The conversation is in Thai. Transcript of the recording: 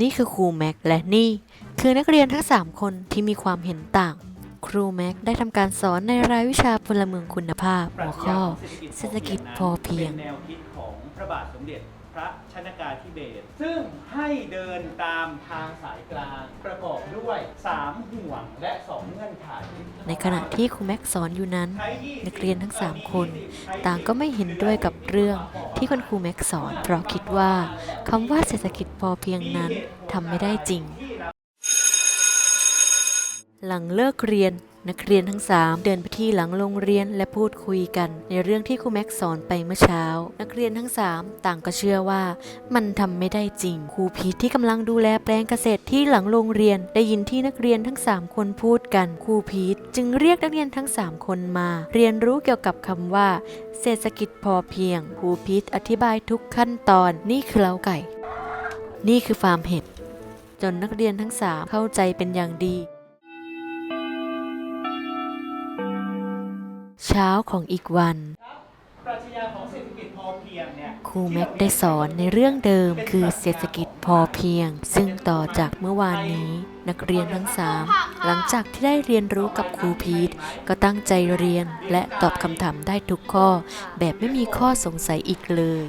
นี่คือครูแม็กและนี่คือนักเรียนทั้ง 3 คนที่มีความเห็นต่าง ครูแม็กได้ทำการสอนในรายวิชาพลเมืองคุณภาพ หัวข้อ เศรษฐกิจพอเพียงเป็นแนวคิดของพระบาทสมเด็จพระชนกาธิเบศรซึ่งให้เดินตามทางสายกลางประกอบด้วย 3 ห่วงและ 2 เงื่อนไขในขณะที่ครูแม็กสอนอยู่นั้น ใช้20นักเรียนทั้ง 3 คน ต่างก็ไม่เห็นด้วยกับเรื่อง ที่คุณครูแม็กสอน เพราะคิดว่าคำว่าเศรษฐกิจพอเพียงนั้นทำไม่ได้จริง หลังเลิกเรียน นักเรียนทั้ง 3 เดินไปที่หลังโรงเรียนและพูดคุยกัน ในเรื่องที่ครูแม็กสอนไปเมื่อเช้า นักเรียนทั้ง 3 ต่างก็เชื่อว่า มันทำไม่ได้จริงครูพีทที่กำลังดูแลแปลงเกษตรที่หลังโรงเรียน ได้ยินที่นักเรียนทั้ง 3 คนพูดกันครูพีทจึงเรียกนักเรียนทั้ง 3 คนมา เรียนรู้เกี่ยวกับคำว่า เศรษฐกิจพอเพียงครูพีทอธิบายทุกขั้นตอนนี่คือเล้าไก่ นี่คือฟาร์มเห็ดจนนักเรียนทั้ง 3 เข้าใจเป็นอย่างดี เช้าของอีกวันปรัชญาของเศรษฐกิจพอเพียงเนี่ยครูแม็กได้สอนในเรื่องเดิมคือเศรษฐกิจพอเพียง ซึ่งต่อจากเมื่อวานนี้ นักเรียนทั้งสามหลังจากที่ได้เรียนรู้กับครูพีทก็ตั้งใจเรียนและตอบคำถามได้ทุกข้อ แบบไม่มีข้อสงสัยอีกเลย